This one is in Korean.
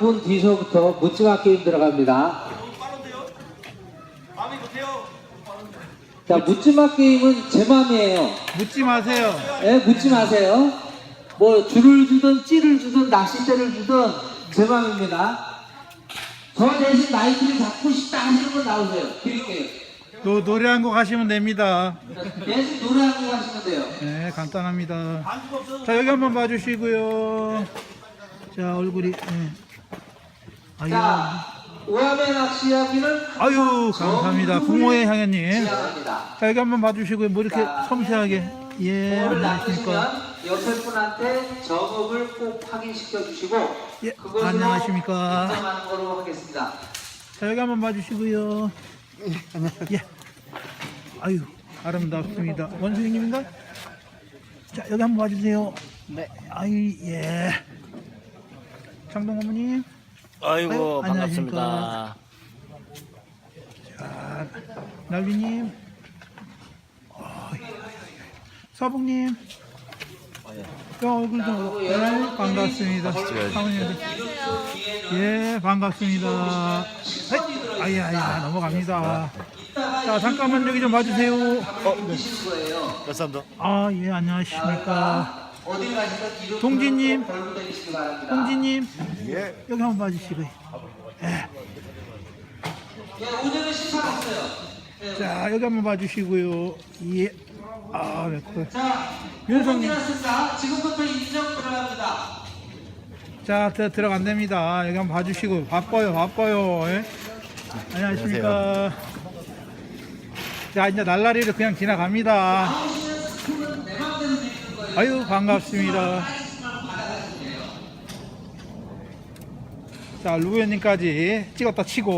지금부터 묻지마 게임 들어갑니다. 자, 묻지마 게임은 제 맘이에요. 묻지 마세요. 예, 묻지 마세요. 뭐 줄을 주든 찌를 주든 낚싯대를 주든 제 맘입니다. 저 대신 나이트를 잡고 싶다 하시는 분 나오세요. 드릴게요. 또 노래 한 곡 하시면 됩니다. 대신 노래 한 곡 하시면 돼요. 네, 간단합니다. 자, 여기 한번 봐주시고요. 자, 얼굴이. 네. 아유, 자, 오야매 낚시 이야기는 아유, 감사합니다. 붕어의 향연님. 자, 여기 한번 봐주시고요. 뭐 이렇게 섬세하게. 예, 오늘 안녕하십니까. 낚으시면 옆에 분한테 점업을 꼭 확인시켜 주시고 예, 그것으로 안녕하십니까. 인정하는 거로 하겠습니다. 자, 여기 한번 봐주시고요. 예. 아유, 아름답습니다. 원수님인가? 자, 여기 한번 봐주세요. 네. 아유, 예. 장동 어머님. 아이고 아유, 반갑습니다. 자, 날비님. 야, 얼굴 좀. 네, 반갑습니다. 사모님들. 예, 반갑습니다. 아이, 아야, 넘어갑니다. 자, 잠깐만 여기 좀 봐주세요. 보시는 거예요. 감사합니다. 아, 예, 안녕하십니까. 동진님. 홍진님. 여기 한번 봐주시고요. 예, 오늘은 심판 없어요. 예. 자, 여기 한번 봐주시고요. 예. 아, 네. 그- 자, 윤성님. 지금부터 인정 들어갑니다. 자, 들, 들어간 됩니다. 여기 한번 봐주시고. 바빠요, 바빠요. 예? 안녕하십니까. 자, 이제 날라리를 그냥 지나갑니다. 아유, 반갑습니다. 자, 루에님까지 찍었다 치고.